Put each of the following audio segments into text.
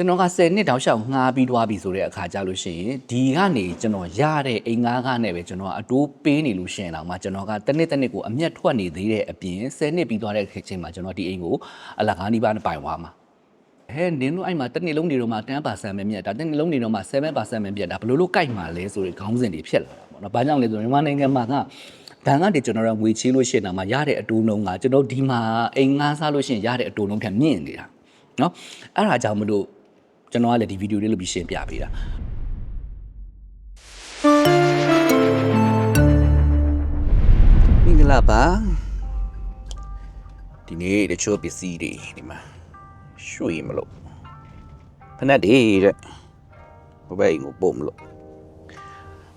ကျွန်တော်က10နှစ်တောက်လျှောက်ငှားပြီးသွားပြီဆိုတဲ့အခါကြလို့ရှိရင်ဒီကနေကျွန်တော်ရတဲ့အိမ်ငှားကနဲ့ပဲကျွန်တော်ကအတိုးပေးနေလို့ရှိရင်တော့မှကျွန်တော်ကတစ်နှစ်တစ်နှစ်ကိုအမျက်ထွက်နေသေးတဲ့အပြင်10နှစ်ပြီးသွားတဲ့ခေတ်ချင်းမှာကျွန်တော်ဒီအိမ်ကိုအလကားနီးပါးနဲ့ပိုင်သွားမှာဟဲနင်းတို့အဲ့မှာတစ်နှစ်လုံးနေတော့မှ10%ပဲမြတ်ဒါတစ်နှစ်လုံးနေတော့မှ7%ပဲမြတ်ဒါဘယ်လိုလုပ်ကြိုက်မှာလဲဆိုတဲ့ခေါင်းစဉ်တွေဖြစ်လာတာပေါ့နော်။ဘာကြောင့်လဲဆိုတော့မြန်မာနိုင်ငံမှာကဘဏ်ကနေကျွန်တော်တို့ငွေချေးလို့ရှိရင်တော့မှရတဲ့အတိုးနှုန်းကကျွန်တော်ဒီမှာအိမ်ငှားစားလို့ရှိရင်ရတဲ့အတိုးနှုန်းထက်မြင့်နေတာ။နော်။အဲ့ဒါကြောင့်မလို့ ကျွန်တော်ကလည်းဒီဗီဒီယိုလေးလုပ်ပြီးရှင်းပြပေးတာမင်္ဂလာပါဒီနေ့တချို့ပစ္စည်းတွေဒီမှာရွှေမလို့ဖနက်တွေတဲ့ဘဘအိမ်ကိုပို့မလို့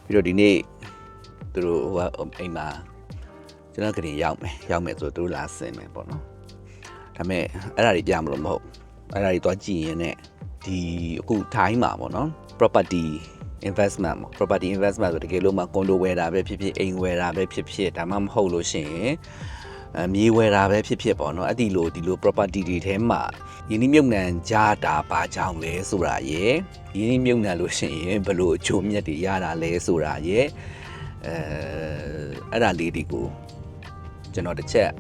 ပြီးတော့ဒီနေ့သူတို့ဟိုကအိမ်မှာကျွန်တော်ကလေးရောက်မယ်ရောက်မယ်ဆိုတော့သူတို့လာဆင်မယ်ပေါ့နော်ဒါပေမဲ့အဲ့ဒါတွေပြမလို့မဟုတ်အဲ့ဒါတွေသွားကြည့်ရင်ね ဒီအခုထိုင်းမှာပေါ့နော် property investment ပေါ့ property investment ဆိုတကယ်လို့မှကွန်ဒိုဝယ်တာပဲဖြစ်ဖြစ်အိမ်ဝယ်တာပဲဖြစ်ဖြစ်ဒါမှမဟုတ်လို့ရှိရင်အမြေဝယ်တာပဲဖြစ်ဖြစ်ပေါ့နော်အဲ့ဒီလိုဒီလို property တွေထဲမှာယင်းနှမြုပ်နှံကြတာဘာကြောင့်လဲဆိုတာရယ်ယင်းနှမြုပ်နှံလို့ရှိရင်ဘယ်လိုအကျိုးမြတ်တွေရတာလဲဆိုတာရယ်အဲအဲ့ဒါလေးတွေကိုကျွန်တော်တစ်ချက်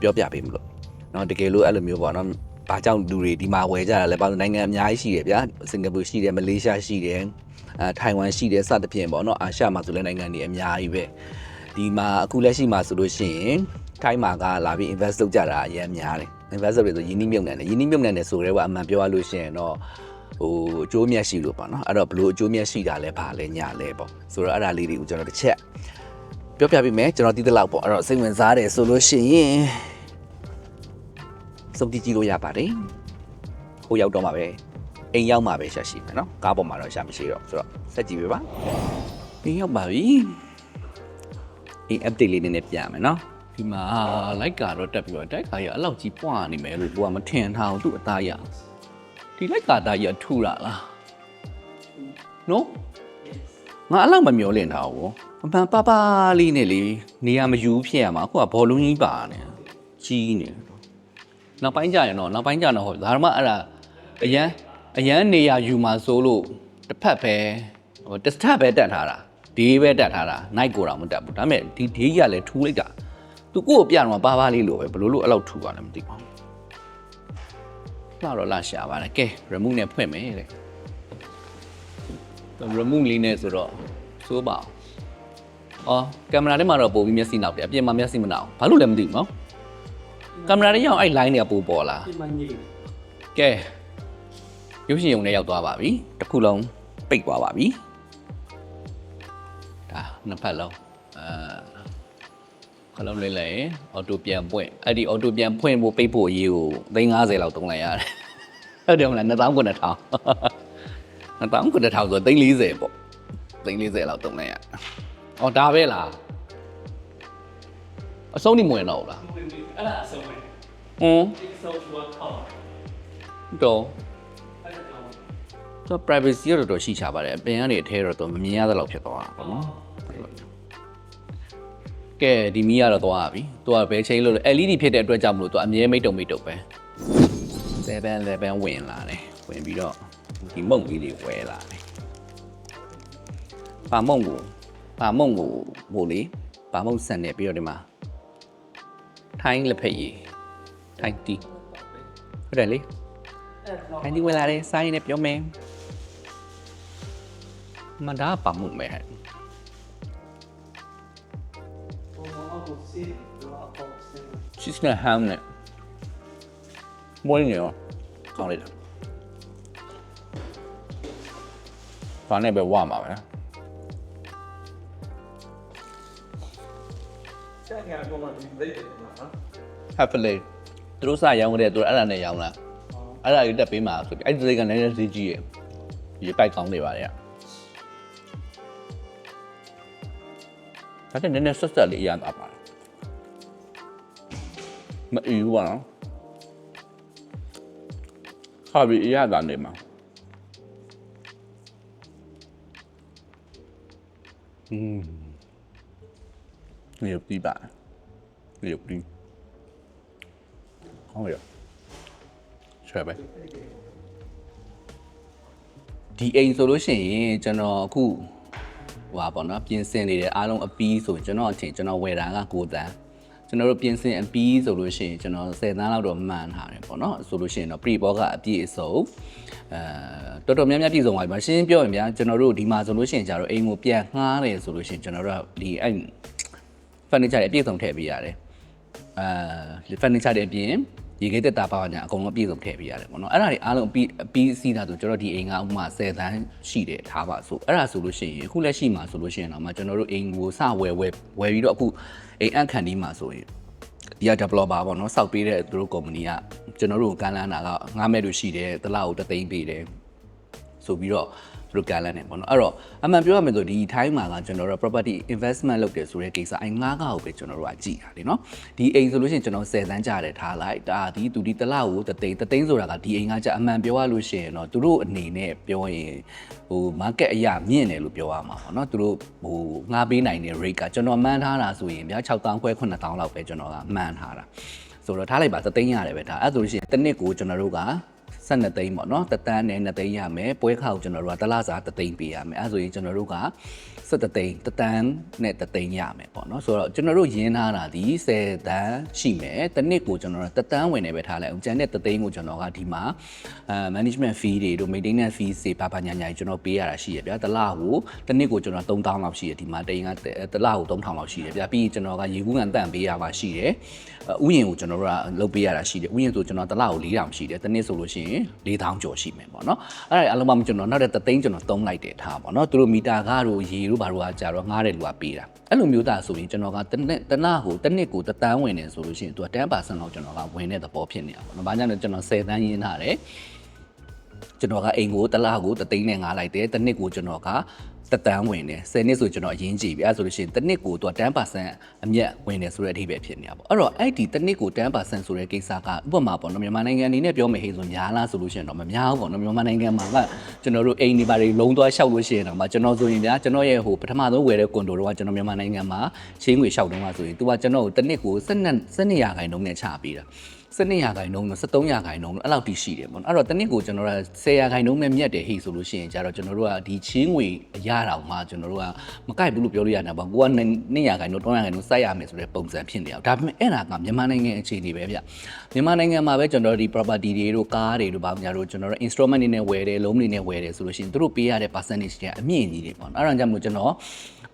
ပြောပြပေးမလို့เนาะတကယ်လို့အဲ့လိုမျိုးပေါ့နော် ဘာကြောင့်လူတွေဒီမှာဝယ်ကြတာလဲဘာလို့နိုင်ငံအများကြီးရှိတယ်ဗျာစင်ကာပူရှိတယ်မလေးရှားရှိတယ်အဲထိုင်ဝမ်ရှိတယ်စသဖြင့်ပေါ့နော်အာရှမှာဆိုလည်းနိုင်ငံတွေအများကြီးပဲဒီမှာအခုလက်ရှိမှာဆိုလို့ရှိရင်ထိုင်းမှာကလာပြီး invest လုပ်ကြတာအများများတယ် investor တွေဆိုယင်းနှမြုပ်နှံတယ်ယင်းနှမြုပ်နှံတယ်ဆိုတော့အမှန်ပြောရလို့ရှိရင်တော့ဟိုအကျိုးမြတ်ရှိလို့ပေါ့နော်အဲ့တော့ဘလို့အကျိုးမြတ်ရှိတာလဲဘာလဲညာလဲပေါ့ဆိုတော့အဲ့ဒါလေးတွေကိုကျွန်တော်တစ်ချက်ပြောပြပေးမယ်ကျွန်တော်သိသလောက်ပေါ့အဲ့တော့စိတ်ဝင်စားတယ်ဆိုလို့ရှိရင် စုံတီးကြည့်လို့ရပါတယ်ဟိုရောက်တော့မှာပဲအိမ်ရောက်မှာပဲရှာရှိမယ်နော်ကားပေါ်မှာတော့ရှာမရှိတော့ဆိုတော့ဆက်ကြည့်ပေးပါအိမ်ရောက်ပါပြီအိမ် update လေးနည်းနည်းပြမယ်နော်ဒီမှာ like ကတော့တက်ပြီးတော့တိုက်ခါရအဲ့လောက်ကြီးပွားနေမယ်လို့ကိုကမထင်ထားဘူးသူ့အသားရဒီ like ကာသားကြီးကထူတာလားနော်ငါအဲ့လောက်မမျောလင့်ထားဘူးအပန်ပပလေးနဲ့လေနေရာမယူဖြစ်ရမှာအခုကဘောလုံးကြီးပါနေကြီးနေ နောက်ပိုင်းကျရင်တော့နောက်ပိုင်းကျတော့ဟောဒါမှအဲ့ဒါအရန်အရန်နေရာယူမှာစိုးလို့တစ်ဖက်ပဲဟိုတစ်ထပ်ပဲတက်ထားတာဒီပဲတက်ထားတာ night ကိုတော့မတက်ဘူးဒါပေမဲ့ဒီဒေးကြီးကလည်းထူလိုက်တာသူကိုယ့်ကိုပြတော့ပါပါလေးလို့ပဲဘလို့လို့အဲ့လောက်ထူပါလဲမသိဘူးလာတော့လာရှာပါတယ်ကဲ remove နဲ့ဖွင့်မယ်တဲ့ remove လေးနဲ့ဆိုတော့စိုးပါအောင်အော်ကင်မရာထဲမှာတော့ပို့ပြီးမျက်စိနောက်တယ်အပြင်မှာမျက်စိမနောက်ဘာလို့လဲမသိဘူးနော် ကင်မရာထဲရောက်အဲ့ line တွေကပို့ပေါ်လာဒီမှာညိကဲရုပ်ရှင်ရုံနဲ့ရောက်သွားပါပြီတစ်ခုလုံးပိတ်သွားပါပြီဒါနှစ်ဖက်လုံးအဲခလုံးလေးလိုက်ရင်အော်တိုပြန်ပွင့်အဲ့ဒီအော်တိုပြန်ပွင့်ဖို့ပိတ်ဖို့အရေးကို350လောက်သုံးလိုက်ရတယ်ဟုတ်တယ်မလား2900 2900ဆို340ပေါ့340လောက်သုံးလိုက်ရအော်ဒါပဲလားအဆုံးနေမဝင်တော့ဘူးလား အဲ့ဒါအဆုံးပဲဟွန်းဒီဆုံးဘောထောင်းတော့အဲ့ဒါကောင်းသူက privacy ရတော့တော်ရှိချပါတယ်အပြင်ကနေအထဲတော့သူမမြင်ရသလောက်ဖြစ်သွားတာပေါ့နော်ကဲဒီမီးကတော့သွားပြီသူကဘယ်ချိန်လို့လဲ LED ဖြစ်တဲ့အတွက်ကြောင့်မလို့သူအမြဲမိတ်တုံမိတ်တုံပဲ7 11ဝင်လာတယ်ဝင်ပြီးတော့ဒီမုံကြီးတွေဝဲလာတယ်ပါမုံကိုပါမုံကိုဟိုလေပါမုံဆန်နေပြီးတော့ဒီမှာ ထိုင်းလက်ဖက်ရည်ထိုင်းတီဟုတ်တယ်လေအဲ့တော့ခိုင်းဒီဝင်လာတယ်စားရင်လည်းပြောမယ်မဒါပါမှုမဲ့ဟဲ့ဘောဘောကိုစီတော့ပေါ့စင် cheese နဲ့ ham နဲ့မွေးနေရောကောင်းလိုက်တာဘာနဲ့ပဲဝမှာပဲ ဆက်ရတော့မှဒီဒိတ်တယ်နော် happily သူတို့စရောင်းကြတဲ့သူတို့အဲ့ဒါနဲ့ရောင်းလားအဲ့ဒါကြီးတက်ပေးမှာဆိုပြီးအဲ့ဒီစိတ်ကလည်းဈေးကြီးရဲ့ဒီပိုက်ကောင်းနေပါလေဒါတဲ့နည်းနည်းဆက်ဆက်လေးအရန်တာပါမအီဘူးပါနော်ဟာဘီအရတာနေမှာอืม 你有地板，你有地，好呀，出来呗。ဒီအိမ်ဆိုလို့ရှိရင်ကျွန်တော်အခုဟိုပါဗောနော်ပြင်ဆင်နေတဲ့အားလုံးအပီးဆိုကျွန်တော်အထင်ကျွန်တော်ဝယ်တာက9တန်းကျွန်တော်တို့ပြင်ဆင်အပီးဆိုလို့ရှိရင်ကျွန်တော်10တန်းလောက်တော့မှန်ထားတယ်ပေါ့နော်ဆိုလို့ရှိရင်တော့ pre box ကအပြည့်အစုံအဲတော်တော်များများပြည့်စုံသွားပြီမရှင်းပြောရင်ဗျာကျွန်တော်တို့ဒီမှာဆိုလို့ရှိရင်ကြတော့အိမ်ကိုပြန်ငှားတယ်ဆိုလို့ရှိရင်ကျွန်တော်တို့ဒီအဲ့ furniture တွေအပြည့်အစုံထည့်ပေးရတယ်အဲ furniture တွေအပြင်ရေခဲတက်တာပါညာအကုန်လုံးအပြည့်စုံထည့်ပေးရတယ်ပေါ့နော်အဲ့ဒါတွေအားလုံးအပြီးအပြီးစီးတာဆိုကျွန်တော်ဒီအိမ်ကဥပမာ10တန်းရှိတယ်ထားပါဆိုအဲ့ဒါဆိုလို့ရှိရင်အခုလက်ရှိမှာဆိုလို့ရှိရင်တော့မှကျွန်တော်တို့အိမ်ကိုစဝယ်ဝယ်ဝယ်ပြီးတော့အခုအိမ်အန့်ခံဒီမှာဆိုရင်ဒီက developer ပေါ့နော်စောက်ပေးတဲ့သူတို့ company ကကျွန်တော်တို့ကိုကမ်းလှမ်းတာကငားမဲ့လို့ရှိတယ်တစ်လောက်ကိုတစ်သိန်းပေးတယ်ဆိုပြီးတော့ သူတို့ကန်လန်းနေပေါ့နော်အဲ့တော့အမှန်ပြောရမယ်ဆိုဒီ time မှာကကျွန်တော်တို့ property investment လုပ်တယ်ဆိုတဲ့ကိစ္စအိမ်ငါးကောက်ပဲကျွန်တော်တို့ကကြည်တာလေနော်ဒီအိမ်ဆိုလို့ရှိရင်ကျွန်တော်10တန်းကြတယ်ထားလိုက်ဒါဒီသူဒီတစ်လောက်ကိုတသိန်းတသိန်းဆိုတာကဒီအိမ်ကကြအမှန်ပြောရလို့ရှိရင်တော့သူတို့အနေနဲ့ပြောရင်ဟို market အရာမြင့်တယ်လို့ပြောရမှာပေါ့နော်သူတို့ဟိုငှားပေးနိုင်တဲ့ rate ကကျွန်တော်မှန်းထားတာဆိုရင်ဗျာ6000ခွဲ9000လောက်ပဲကျွန်တော်ကမှန်းထားတာဆိုတော့ထားလိုက်ပါသသိန်းရတယ်ပဲဒါအဲ့ဆိုလို့ရှိရင်တစ်နှစ်ကိုကျွန်တော်တို့က 12သိန်းပေါ့နော်တတန်းနဲ့2သိန်းရမယ်ပွဲခါကိုကျွန်တော်တို့ကတစ်လစာ3သိန်းပေးရမယ်အဲဆိုရင်ကျွန်တော်တို့က17သိန်းတတန်းနဲ့3သိန်းရမယ်ပေါ့နော်ဆိုတော့ကျွန်တော်တို့ရင်းထားတာဒီ10တန်းရှိမယ်တစ်နှစ်ကိုကျွန်တော်တို့တတန်းဝင်နေပဲထားလိုက်အောင်ကျန်တဲ့3သိန်းကိုကျွန်တော်ကဒီမှာအဲ management fee တွေတို့ maintenance fee တွေပါပါညာညာကြီးကျွန်တော်ပေးရတာရှိရဗျာတစ်လကိုတစ်နှစ်ကိုကျွန်တော်3000လောက်ရှိရဒီမှာတိန်ကတစ်လကို3000လောက်ရှိရဗျာပြီးရင်ကျွန်တော်ကရေကူးကန်တန့်ပေးရပါရှိတယ်ဥယျင်ကိုကျွန်တော်တို့ကလုပ်ပေးရတာရှိတယ်ဥယျင်ဆိုကျွန်တော်တစ်လကို4000ရှိတယ်တစ်နှစ်ဆိုလို့ရှိရင်4000ကျော်ရှိမယ်ပေါ့နော်အဲ့ဒါအလုံးမကျွန်တော်နောက်တဲ့သိန်းကျွန်တော်သုံးလိုက်တယ်ထားပေါ့နော်သူတို့မီတာကားတို့ရေတို့ဘာတို့ကကြာတော့ငားတဲ့လူကပေးတာအဲ့လိုမျိုးသားဆိုရင်ကျွန်တော်ကတစ်နှစ်တစ်လကိုတစ်နှစ်ကိုတတန်းဝင်နေဆိုလို့ရှိရင်သူက10%လောက်ကျွန်တော်ကဝင်တဲ့သဘောဖြစ်နေတာပေါ့နော်ဘာကြောင့်လဲကျွန်တော်10တန်းရင်းထားတယ်ကျွန်တော်ကအိမ်ကိုတစ်လကိုတသိန်းနဲ့ငားလိုက်တယ်တစ်နှစ်ကိုကျွန်တော်က တတန်းဝင်တယ်10နှစ်ဆိုကျွန်တော်အရင်ကြည့်ပြီအဲဆိုလို့ရှိရင်တစ်နှစ်ကိုသူက10%အမြတ်ဝင်တယ်ဆိုတဲ့အဓိပ္ပာယ်ဖြစ်နေတာပေါ့အဲ့တော့အဲ့ဒီတစ်နှစ်ကို10%ဆိုတဲ့ကိစ္စကဥပမာပေါ့နော်မြန်မာနိုင်ငံအနေနဲ့ပြောမယ်ဟေးဆိုများလားဆိုလို့ရှိရင်တော့မများဘူးပေါ့နော်မြန်မာနိုင်ငံမှာကကျွန်တော်တို့အိမ်တွေပါတွေလုံးသွားလျှောက်လို့ရှိရင်တော့မှကျွန်တော်ဆိုရင်ဗျာကျွန်တော်ရဲ့ဟိုပထမဆုံးဝယ်တဲ့ကွန်ဒိုတော့ကကျွန်တော်မြန်မာနိုင်ငံမှာချင်းငွေလျှောက်တုန်းကဆိုရင်သူကကျွန်တော်ကိုတစ်နှစ်ကို12 12ရာခိုင်နှုန်းနဲ့ချပေးတာ 12ရာခိုင်နှုန်းတော့13ရာခိုင်နှုန်းအဲ့လောက်တိရှိတယ်ပေါ့နော်အဲ့တော့တစ်နှစ်ကိုကျွန်တော်က10ရာခိုင်နှုန်းနဲ့မြတ်တယ်ဟိဆိုလို့ရှိရင်ကြတော့ကျွန်တော်တို့ကဒီချင်းငွေအရတာမှကျွန်တော်တို့ကမကိုက်ဘူးလို့ပြောလို့ရတာပေါ့ကိုက2ရာခိုင်နှုန်း3ရာခိုင်နှုန်းစိုက်ရမယ်ဆိုတဲ့ပုံစံဖြစ်နေအောင်ဒါပေမဲ့အဲ့ဒါကမြန်မာနိုင်ငံအခြေအနေပဲဗျမြန်မာနိုင်ငံမှာပဲကျွန်တော်တို့ဒီ property တွေတို့ကားတွေတို့ဘာမှမတို့ကျွန်တော်တို့ instrument တွေနဲ့ဝယ်တယ်လုံးတွေနဲ့ဝယ်တယ်ဆိုလို့ရှိရင်တို့ပေးရတဲ့ percentage တွေကအမြင့်ကြီးတွေပေါ့နော်အဲ့ဒါကြောင့်မို့ကျွန်တော်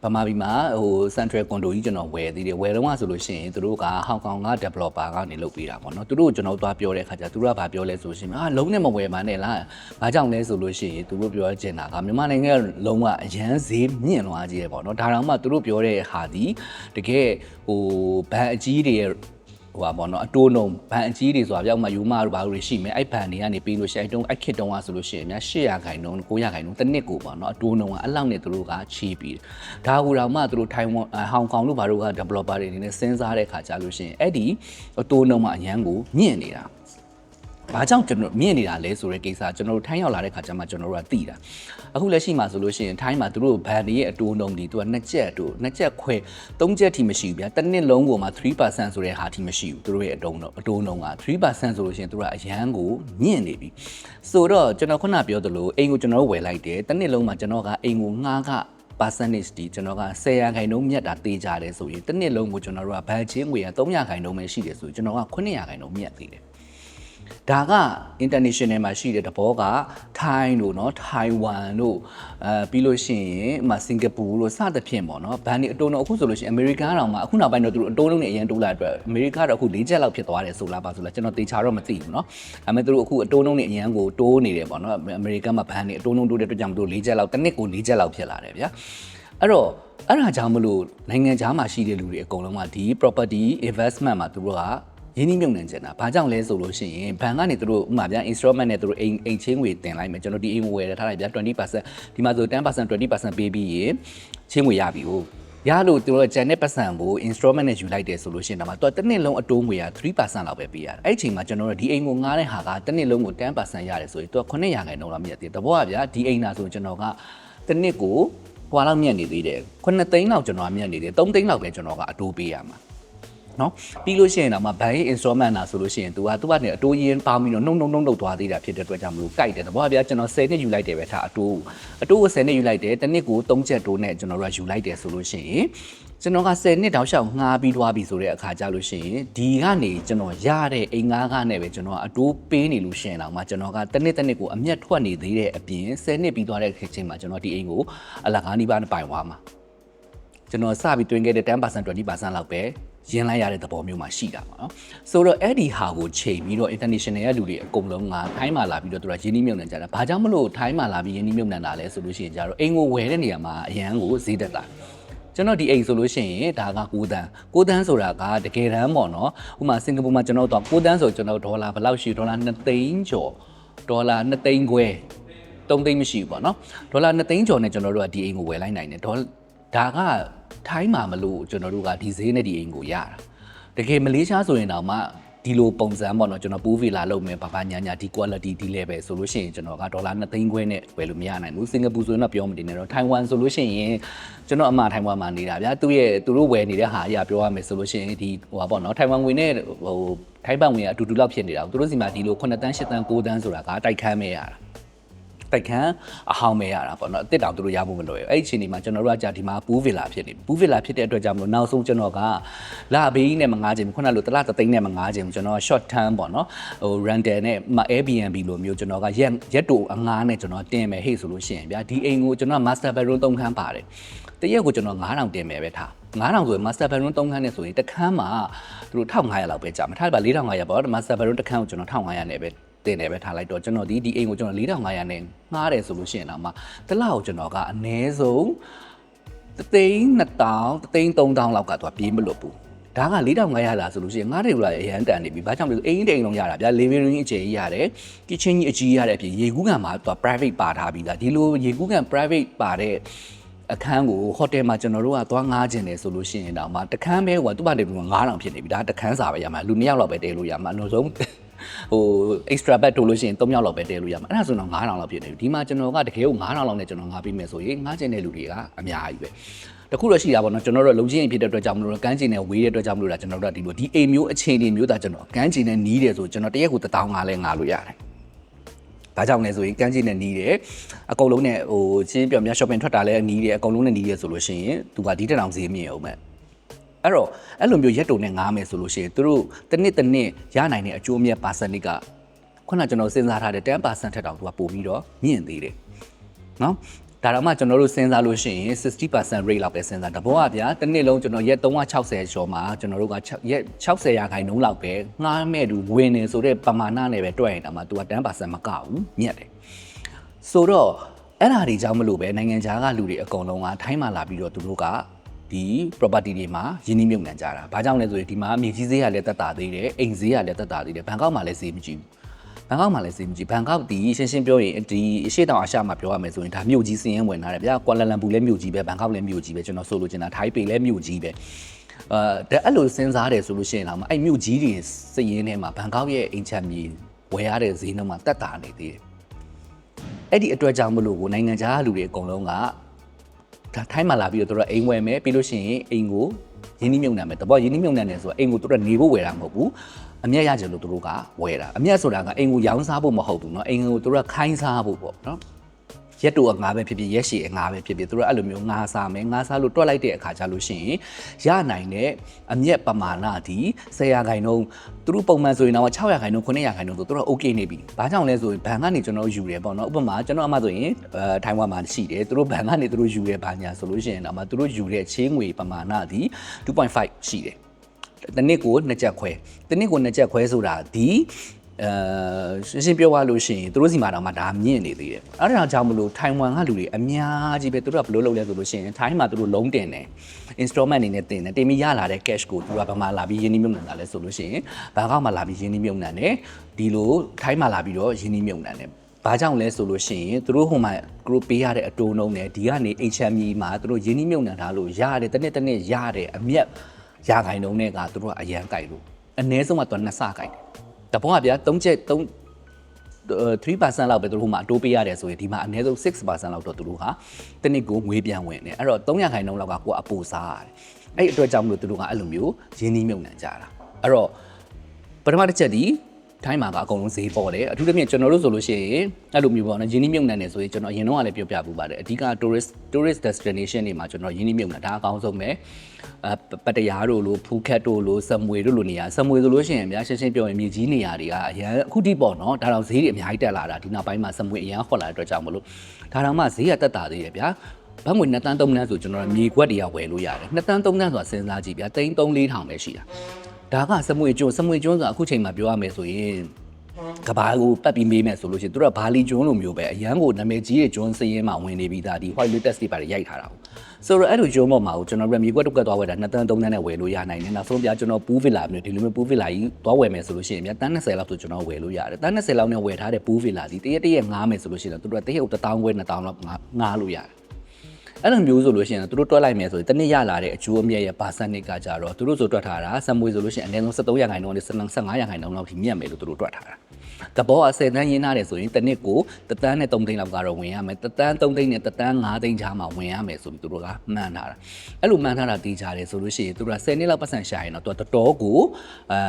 ဗမာပြည်မှာဟို central condo ကြီးကျွန်တော်ဝယ်သေးတယ်ဝယ်တော့ကဆိုလို့ရှိရင်သူတို့ကဟောင်ကောင်က developer ကနေလုပ်ပေးတာပေါ့နော်သူတို့ကျွန်တော်သွားပြောတဲ့အခါကျသူတို့ကဘာပြောလဲဆိုရှင်အာလုံးနဲ့မဝယ်ပါနဲ့လားဘာကြောင့်လဲဆိုလို့ရှိရင်သူတို့ပြောချင်တာကမြန်မာနိုင်ငံကလုံးဝအရန်ဈေးမြင့်သွားကြီးတယ်ပေါ့နော်ဒါတော့မှသူတို့ပြောတဲ့ဟာဒီတကယ်ဟိုဘဏ်အကြီးတွေရဲ့ ဟိုပါပေါ့နော်အတိုးနှုံဘန်အကြီးတွေဆိုတာပြောက်မှယူမတို့ဘာလို့ရှိမယ်အဲ့ဘန်တွေကနေပြီးလို့ရှိရင်အဲ့တုံးအဲ့ခစ်တုံးကဆိုလို့ရှိရင်များ800ခိုင်နှုန်း900ခိုင်နှုန်းတစ်နှစ်ကိုပေါ့နော်အတိုးနှုံကအလောက်နဲ့သူတို့ကချီးပြီးဒါကူတော့မှသူတို့ထိုင်ဝမ်ဟောင်ကောင်တို့ဘာတို့က developer တွေအနေနဲ့စဉ်းစားတဲ့ခါကြလို့ရှိရင်အဲ့ဒီအတိုးနှုံကအရန်ကိုမြင့်နေတာ ဘာကြောင့်ကျွန်တော်မြင့်နေတာလဲဆိုတဲ့ကိစ္စကျွန်တော်တို့ထိုင်းရောက်လာတဲ့ခါကျမှကျွန်တော်တို့ကသိတာအခုလက်ရှိမှာဆိုလို့ရှိရင်ထိုင်းမှာသူတို့ဘန်တွေရဲ့အတိုးနှုန်းဒီသူကနှစ်ချက်အတိုးနှစ်ချက်ခွဲသုံးချက်ထိမရှိဘူးဗျာတစ်နှစ်လုံးကိုမှ3%ဆိုတဲ့ဟာထိမရှိဘူးသူတို့ရဲ့အတုံးတော့အတိုးနှုန်းက3%ဆိုလို့ရှိရင်သူတို့ကအရန်ကိုမြင့်နေပြီဆိုတော့ကျွန်တော်ခုနပြောသလိုအိမ်ကိုကျွန်တော်တို့ဝယ်လိုက်တယ်တစ်နှစ်လုံးမှာကျွန်တော်ကအိမ်ကိုငှားက percentage ဒီကျွန်တော်က10ရာခိုင်နှုန်းမြတ်တာတေးကြတယ်ဆိုရင်တစ်နှစ်လုံးကိုကျွန်တော်တို့ကဘတ်ချင်းငွေက3ရာခိုင်နှုန်းပဲရှိတယ်ဆိုရင်ကျွန်တော်က9ရာခိုင်နှုန်းမြတ်သေးတယ် ဒါက international မှာရှိတဲ့တဘောကထိုင်းတို့เนาะထိုင်ဝမ်တို့အဲပြီးလို့ရှိရင်ဥပမာစင်ကာပူတို့စသဖြင့်ပေါ့เนาะဘန်ဒီအတုံးတော့အခုဆိုလို့ရှိရင်အမေရိကန်တောင်မှအခုနောက်ပိုင်းတော့သူတို့အတုံးလုံးနဲ့အရင်တိုးလာအတွက်အမေရိကတော့အခု၄ချက်လောက်ဖြစ်သွားတယ်ဆိုလားပါဆိုလားကျွန်တော်တေချာတော့မသိဘူးเนาะဒါပေမဲ့သူတို့အခုအတုံးလုံးနဲ့အရင်ကိုတိုးနေတယ်ပေါ့เนาะအမေရိကန်မှာဘန်ဒီအတုံးလုံးတိုးတဲ့အတွက်ကြောင့်မလို့၄ချက်လောက်တစ်နှစ်ကို၄ချက်လောက်ဖြစ်လာတယ်ဗျာအဲ့တော့အဲ့ဒါကြောင့်မလို့နိုင်ငံခြားမှာရှိတဲ့လူတွေအကုန်လုံးကဒီ property investment မှာသူတို့က ရင်းနှီးမြှုပ်နှံချင်တာဘာကြောင့်လဲဆိုလို့ရှိရင်ဘဏ်ကနေသူတို့ဥပမာဗျာ instrument နဲ့သူတို့အိမ်အိမ်ချင်းငွေတင်လိုက်မယ်ကျွန်တော်ဒီအိမ်ငွေဝယ်ထားလိုက်ဗျာ20%ဒီမှာဆို10% 20%ပေးပြီးရင်ချင်းငွေရပြီဟုတ်ရလို့သူတို့ဂျန်တဲ့ပတ်စံကို instrument နဲ့ယူလိုက်တယ်ဆိုလို့ရှိရင်ဒါမှသူကတစ်နှစ်လုံးအတိုးငွေက3%လောက်ပဲပေးရတယ်အဲ့ဒီအချိန်မှာကျွန်တော်တို့ဒီအိမ်ကိုငားတဲ့ဟာကတစ်နှစ်လုံးကို10%ရတယ်ဆိုရင်သူက900ရာခိုင်နှုန်းလောက်မြတ်တယ်တဘောကဗျာဒီအိမ်သာဆိုရင်ကျွန်တော်ကတစ်နှစ်ကိုဟိုလောက်မြတ်နေသေးတယ်9သိန်းလောက်ကျွန်တော်ကမြတ်နေတယ်3သိန်းလောက်ပဲကျွန်တော်ကအတိုးပေးရမှာ နော်ပြီးလို့ရှိရင်တော့မှ buy installment လာဆိုလို့ရှိရင် तू ကသူကနေအတိုးရင်းပေါင်းပြီးတော့နှုံနှုံနှုံနှုံသွားသေးတာဖြစ်တဲ့အတွက်ကြောင့်မလို့ကြိုက်တယ်တဘောကဗျာကျွန်တော်10နှစ်ယူလိုက်တယ်ပဲထားအတိုးအတိုးကို10နှစ်ယူလိုက်တယ်တစ်နှစ်ကို3ချက်တိုးနဲ့ကျွန်တော်တို့ကယူလိုက်တယ်ဆိုလို့ရှိရင်ကျွန်တော်က10နှစ်တောင်လျှောက်ငှားပြီးသွားပြီဆိုတဲ့အခါကြလို့ရှိရင်ဒီကနေကျွန်တော်ရတဲ့အိမ်ငါးကနဲ့ပဲကျွန်တော်ကအတိုးပေးနေလို့ရှိရင်တော့မှကျွန်တော်ကတစ်နှစ်တစ်နှစ်ကိုအမျက်ထွက်နေသေးတဲ့အပြင်10နှစ်ပြီးသွားတဲ့ခေတ်ချင်းမှာကျွန်တော်ဒီအိမ်ကိုအလကားနီးပါးနဲ့ပိုင်သွားမှာကျွန်တော်စပြီးတွင်ခဲ့တဲ့10% 20%လောက်ပဲ ရင်းလိုက်ရတဲ့သဘောမျိုးမှာရှိတာပေါ့နော်ဆိုတော့အဲ့ဒီဟာကိုချိန်ပြီးတော့ international ရဲ့လူတွေအကုန်လုံးကထိုင်းမှာလာပြီးတော့သူကရင်းနှီးမြုပ်နှံကြတာဘာကြောင့်မလို့ထိုင်းမှာလာပြီးရင်းနှီးမြုပ်နှံတာလဲဆိုလို့ရှိရင်ကြတော့အိမ်ကိုဝယ်တဲ့နေရာမှာအရန်ကိုဈေးတက်တာကျွန်တော်ဒီအိမ်ဆိုလို့ရှိရင်ဒါက6တန်း6တန်းဆိုတာကတကယ်တမ်းပေါ့နော်ဥပမာစင်ကာပူမှာကျွန်တော်တော့6တန်းဆိုကျွန်တော်ဒေါ်လာဘယ်လောက်ရှိဒေါ်လာ2သိန်းကျော်ဒေါ်လာ2သိန်းခွဲ3သိန်းမရှိဘူးပေါ့နော်ဒေါ်လာ2သိန်းကျော်နဲ့ကျွန်တော်တို့ကဒီအိမ်ကိုဝယ်လိုက်နိုင်တယ်ဒေါ်ဒါက ထိုင်းမှာမလို့ကျွန်တော်တို့ကဒီဈေးနဲ့ဒီအိမ်ကိုရတာတကယ်မလေးရှားဆိုရင်တော့မှဒီလိုပုံစံပေါ့နော်ကျွန်တော်ပူးဗီလာလုပ်မယ်ဘာဘာညာညာဒီ quality ဒီ level ဆိုလို့ရှိရင်ကျွန်တော်ကဒေါ်လာ2သိန်းခွဲနဲ့ဝယ်လို့မရနိုင်ဘူးစင်ကာပူဆိုရင်တော့ပြောမတင်နဲ့တော့ထိုင်ဝမ်ဆိုလို့ရှိရင်ကျွန်တော်အမှထိုင်ဝမ်မှာနေတာဗျာသူရဲ့သူတို့ဝယ်နေတဲ့ဟာအရာပြောရမယ်ဆိုလို့ရှိရင်ဒီဟိုပါပေါ့နော်ထိုင်ဝမ်ဝင်နဲ့ဟိုထိုင်းဘတ်ဝင်ကအတူတူလောက်ဖြစ်နေတာသူတို့စီမှာဒီလို9တန်း10တန်း9တန်းဆိုတာကတိုက်ခန်းမဲရတာ တိုက်ခန်းအဟောင်းမဲရတာပေါ့နော်အစ်စ်တောင်သူတို့ရဖို့မလိုရဘူးအဲ့ဒီအချိန်ဒီမှာကျွန်တော်တို့ကကြာဒီမှာပူးဗီလာဖြစ်နေပူးဗီလာဖြစ်တဲ့အတွက်ကြောင့်မလို့နောက်ဆုံးကျွန်တော်ကလာဘေးနဲ့မငားခြင်းခုနလိုတစ်လတစ်သိန်းနဲ့မငားခြင်းကျွန်တော် short term ပေါ့နော်ဟို rental နဲ့ Airbnb လိုမျိုးကျွန်တော်ကရက်ရက်တူအငားနဲ့ကျွန်တော်တင်မယ်ဟေ့ဆိုလို့ရှိရင်ဗျာဒီအိမ်ကိုကျွန်တော် master bedroom 3ခန်းပါတယ်တရက်ကိုကျွန်တော်9000တင်မယ်ပဲထား9000ဆိုရင် master bedroom 3ခန်းနဲ့ဆိုရင်တစ်ခန်းမှာသူတို့1500လောက်ပဲကြာမှာထားပါ4500ပေါ့ master bedroom တစ်ခန်းကိုကျွန်တော်1500နဲ့ပဲ တင်တယ်ပဲထားလိုက်တော့ကျွန်တော်ဒီဒီအိမ်ကိုကျွန်တော်4500နဲ့ငှားတယ်ဆိုလို့ရှိရင်တော့မှတစ်လကိုကျွန်တော်ကအနည်းဆုံးတသိန်း2000တသိန်း3000လောက်ကသူကပြေးမလွတ်ဘူးဒါက4500လားဆိုလို့ရှိရင်ငါးတယ်လို့အရန်တန်နေပြီဘာကြောင့်လဲဆိုအိမ်တိမ်လုံးရတာဗျာ living room အကျယ်ကြီးရတယ် kitchen ကြီးအကြီးရတဲ့အပြင်ရေကူးကန်မှာသူက private ပါထားပြီးသားဒီလိုရေကူးကန် private ပါတဲ့အခန်းကိုဟိုတယ်မှာကျွန်တော်တို့ကသွားငားခြင်းတယ်ဆိုလို့ရှိရင်တော့မှတခန်းပဲဟိုကသူ့ဘာတယ်ဘူး9000ဖြစ်နေပြီဒါတခန်းစာပဲရမှာလူနှစ်ယောက်လောက်ပဲတည်လို့ရမှာအနောက်ဆုံး ဟို extra bed ထိုးလို့ရှိရင်3ယောက်လောက်ပဲတည်လို့ရမှာအဲ့ဒါဆိုတော့9000လောက်ဖြစ်နေပြီဒီမှာကျွန်တော်ကတကယ်ကို9000လောက်နဲ့ကျွန်တော်ငားပေးမယ်ဆိုရင်ငားခြင်းတဲ့လူတွေကအများကြီးပဲတခုတော့ရှိတာပေါ့နော်ကျွန်တော်တို့လုံချင်းအိမ်ဖြစ်တဲ့အတွက်ကြောင့်မလို့ကန်းကျင်နဲ့ဝေးတဲ့အတွက်ကြောင့်မလို့ဒါကျွန်တော်တို့ကဒီလိုဒီအိမ်မျိုးအခြေအနေမျိုးဒါကျွန်တော်ကန်းကျင်နဲ့နီးတယ်ဆိုကျွန်တော်တရက်ကို1000ငါလဲငါလို့ရတယ်။ဒါကြောင့်လဲဆိုရင်ကန်းကျင်နဲ့နီးတယ်အကုန်လုံးနဲ့ဟိုချင်းပြောင်များ shopping ထွက်တာလဲနီးတယ်အကုန်လုံးနဲ့နီးတယ်ဆိုလို့ရှိရင်သူကဒီတက်တောင်ဈေးမြင့်အောင်မဲ့ အဲ့တော့အဲ့လိုမျိုးရက်တုံနဲ့ငားမယ်ဆိုလို့ရှိရင်သူတို့တစ်နှစ်တစ်နှစ်ရနိုင်တဲ့အကျိုးအမြတ်ပါစနစ်ကခုနကျွန်တော်စဉ်းစားထားတဲ့10%ထက်တောင်သူကပိုပြီးတော့မြင့်သေးတယ်နော်ဒါတော့မှကျွန်တော်တို့စဉ်းစားလို့ရှိရင်60% rate လောက်ပဲစဉ်းစားတဘောကဗျာတစ်နှစ်လုံးကျွန်တော်ရက်360ကျော်မှာကျွန်တော်တို့ကရက်60ရာခိုင်နှုန်းလောက်ပဲငားမဲ့သူဝင်နေဆိုတဲ့ပမာဏနဲ့ပဲတွက်ရင်တော့မှသူက10%မကဘူးမြတ်တယ်ဆိုတော့အဲ့ဓာတွေကြောင့်မလို့ပဲနိုင်ငံခြားကလူတွေအကုန်လုံးကထိုင်းမှာလာပြီးတော့သူတို့က ဒီ property တွေမှာယင်းနှိမ့်မြုပ်နှံကြတာ။ဘာကြောင့်လဲဆိုရင်ဒီမှာမြေကြီးဈေးကလည်းတက်တာသေးတယ်၊အိမ်ဈေးကလည်းတက်တာသေးတယ်၊ဘန်ကောက်မှာလည်းဈေးမကြီးဘူး။ဘန်ကောက်မှာလည်းဈေးမကြီးဘန်ကောက်ဒီရှင်းရှင်းပြောရင်ဒီအရှိတောင်အရှမှာပြောရမယ်ဆိုရင်ဒါမြို့ကြီးစင်းရင်ဝင်လာတယ်ဗျာကွာလာလမ်ပူလည်းမြို့ကြီးပဲဘန်ကောက်လည်းမြို့ကြီးပဲကျွန်တော်ဆိုလိုချင်တာထိုင်းပေလည်းမြို့ကြီးပဲအာဒါအဲ့လိုစဉ်းစားတယ်ဆိုလို့ရှိရင်တော့အဲ့မြို့ကြီးတွေစည်ရင်းထဲမှာဘန်ကောက်ရဲ့အိမ်ချမ်းမြေဝယ်ရတဲ့ဈေးနှုန်းမှာတက်တာနေသေးတယ်အဲ့ဒီအတွက်ကြောင့်မလို့ကိုနိုင်ငံခြားလူတွေအကုန်လုံးက ဒါထိုင်းမှာလာပြီးတော့သူတို့အိမ်ဝယ်မယ်ပြီးလို့ရှိရင်အိမ်ကိုရင်းနှီးမြုပ်နှံမယ်တဘောရင်းနှီးမြုပ်နှံတယ်ဆိုတော့အိမ်ကိုသူတို့နေဖို့ဝယ်တာမဟုတ်ဘူးအမျက်ရကြလို့သူတို့ကဝယ်တာအမျက်ဆိုတာကအိမ်ကိုရောင်းစားဖို့မဟုတ်ဘူးเนาะအိမ်ကိုသူတို့ကခိုင်းစားဖို့ပေါ့เนาะ ရက်တူအငါပဲဖြစ်ဖြစ်ရက်ရှည်အငါပဲဖြစ်ဖြစ်သူတို့အဲ့လိုမျိုးငါစားမယ်ငါစားလို့တွက်လိုက်တဲ့အခါကျလို့ရှိရင်ရနိုင်တဲ့အမျက်ပမာဏဒီ10ရာခိုင်နှုန်းသူတို့ပုံမှန်ဆိုရင်တော့6ရာခိုင်နှုန်း9ရာခိုင်နှုန်းဆိုသူတို့ okay နေပြီ။ဘာကြောင့်လဲဆိုရင်ဘဏ်ကနေကျွန်တော်ယူတယ်ပေါ့နော်။ဥပမာကျွန်တော်အမှဆိုရင်အဲထိုင်ဝမ်မှာရှိတယ်သူတို့ဘဏ်ကနေသူတို့ယူတယ်ဘာညာဆိုလို့ရှိရင်တော့မှသူတို့ယူတဲ့ချင်းငွေပမာဏဒီ2.5ရှိတယ်။တနစ်ကိုနှစ်ချက်ခွဲတနစ်ကိုနှစ်ချက်ခွဲဆိုတာဒီ အဲရှင်းရှင်းပြောရလို့ရှိရင်သူတို့စီမှာတော့မှဒါမြင့်နေသေးတယ်အဲ့ဒါကြောင့်မလို့ထိုင်ဝမ်ကလူတွေအများကြီးပဲသူတို့ကဘယ်လိုလုပ်လဲဆိုလို့ရှိရင်ထိုင်းမှာသူတို့လုံးတင်တယ် installment အနေနဲ့တင်တယ်တင်ပြီးရလာတဲ့ cash ကိုသူကဘာမှလာပြီးရင်းနှီးမြှုပ်နှံတာလဲဆိုလို့ရှိရင်ဘန်ကောက်မှာလာပြီးရင်းနှီးမြှုပ်နှံတယ်ဒီလိုထိုင်းမှာလာပြီးတော့ရင်းနှီးမြှုပ်နှံတယ်ဘာကြောင့်လဲဆိုလို့ရှိရင်သူတို့ဟိုမှာ group ပေးရတဲ့အတိုးနှုန်းနဲ့ဒီကနေ HME မှာသူတို့ရင်းနှီးမြှုပ်နှံထားလို့ရတယ်တစ်နှစ်တစ်နှစ်ရတဲ့အမြက်ရခိုင်နှုန်းနဲ့ကသူတို့ကအရန်ကြိုက်လို့အနည်းဆုံးကသူကနှစ်ဆကြိုက်တယ် တဘောကဗျာ၃ချက်၃3%လောက်ပဲသူတို့ဟိုမှာအတိုးပေးရတယ်ဆိုရင်ဒီမှာအနည်းဆုံး6%လောက်တော့သူတို့ဟာတစ်နှစ်ကိုငွေပြန်ဝင်တယ်အဲ့တော့300ခိုင်နှုန်းလောက်ကကိုကအပူစားရတယ်အဲ့အတွက်ကြောင့်မလို့သူတို့ကအဲ့လိုမျိုးရင်းနှီးမြုပ်နှံကြတာအဲ့တော့ပထမတစ်ချက်ဒီ ထိုင်းမှာကအကုန်လုံးဈေးပေါ်တယ်အထူးသဖြင့်ကျွန်တော်တို့ဆိုလို့ရှိရင်အဲ့လိုမျိုးပေါ့နော်ရင်းနှီးမြုပ်နှံနေဆိုရင်ကျွန်တော်အရင်တော့ကလည်းပြောပြပူပါတယ်အဓိက tourist tourist destination တွေမှာကျွန်တော်ရင်းနှီးမြုပ်နှံဒါအကောင်းဆုံးပဲအပတရာတို့လိုဖူးခက်တို့လိုစမွေတို့လိုနေရာစမွေဆိုလို့ရှိရင်ဗျာရှင်းရှင်းပြောရင်မြေကြီးနေရာတွေကအရန်အခုတိပေါ့နော်ဒါတော့ဈေးတွေအများကြီးတက်လာတာဒီနောက်ပိုင်းမှာစမွေအရန်ဟော့လာတဲ့အတွက်ကြောင့်မလို့ဒါတော့မှဈေးကတက်တာသေးရဲ့ဗျာဘတ်ငွေ2တန်း3တန်းဆိုကျွန်တော်မြေကွက်တွေကဝယ်လို့ရတယ်2တန်း3တန်းဆိုတာစဉ်းစားကြည့်ဗျာ3 3 4ထောင်ပဲရှိတာ ဒါကစမွေကျွန်းစမွေကျွန်းဆိုတာအခုချိန်မှာပြောရမယ်ဆိုရင်ကဘာကိုပတ်ပြီးမေးမယ်ဆိုလို့ရှိရင်သူတို့ကဘာလီကျွန်းလိုမျိုးပဲအရန်ကိုနာမည်ကြီးတဲ့ကျွန်းစင်းရင်မှာဝင်နေပြီးသားဒီ white lotus တွေပါတယ်ရိုက်ထားတာကိုဆိုတော့အဲ့လိုကျွန်းပေါ်မှာကိုကျွန်တော်တို့မြေကွက်တုတ်ကက်သွားဝယ်တာ2တန်း3တန်းနဲ့ဝယ်လို့ရနိုင်တယ်နောက်ဆုံးပြကျွန်တော်ပူးဗီလာမျိုးဒီလိုမျိုးပူးဗီလာကြီးသွားဝယ်မယ်ဆိုလို့ရှိရင်မြတ်တန်း20လောက်ဆိုကျွန်တော်ဝယ်လို့ရတယ်တန်း20လောက်နဲ့ဝယ်ထားတဲ့ပူးဗီလာဒီတရက်တရက်ငားမယ်ဆိုလို့ရှိရင်သူတို့ကတရက်1000ခွဲ2000လောက်ငားလို့ရတယ် အဲ့လိုမျိုးဆိုလို့ရှိရင်သူတို့တွက်လိုက်မယ်ဆိုရင်တစ်နှစ်ရလာတဲ့အကျိုးအမြတ်ရဲ့ပါစနစ်ကကြတော့သူတို့ဆိုတွက်ထားတာစံမွေဆိုလို့ရှိရင်အနည်းဆုံး73ရာခိုင်နှုန်းနဲ့15ရာခိုင်နှုန်းလောက်ထိမြတ်မယ်လို့သူတို့တွက်ထားတာ တဘောအစယ်တန်းရင်းနာတယ်ဆိုရင်တစ်နှစ်ကိုတသန်းနဲ့3သိန်းလောက်ကတော့ဝင်ရမယ်တသန်း3သိန်းနဲ့တသန်း5သိန်းကြားမှာဝင်ရမယ်ဆိုပြီးသူတို့ကမှန်းထားတာအဲ့လိုမှန်းထားတာတည်ကြတယ်ဆိုလို့ရှိရင်သူတို့က10နှစ်လောက်ပတ်စံရှာရင်တော့သူကတော်တော်ကိုအဲ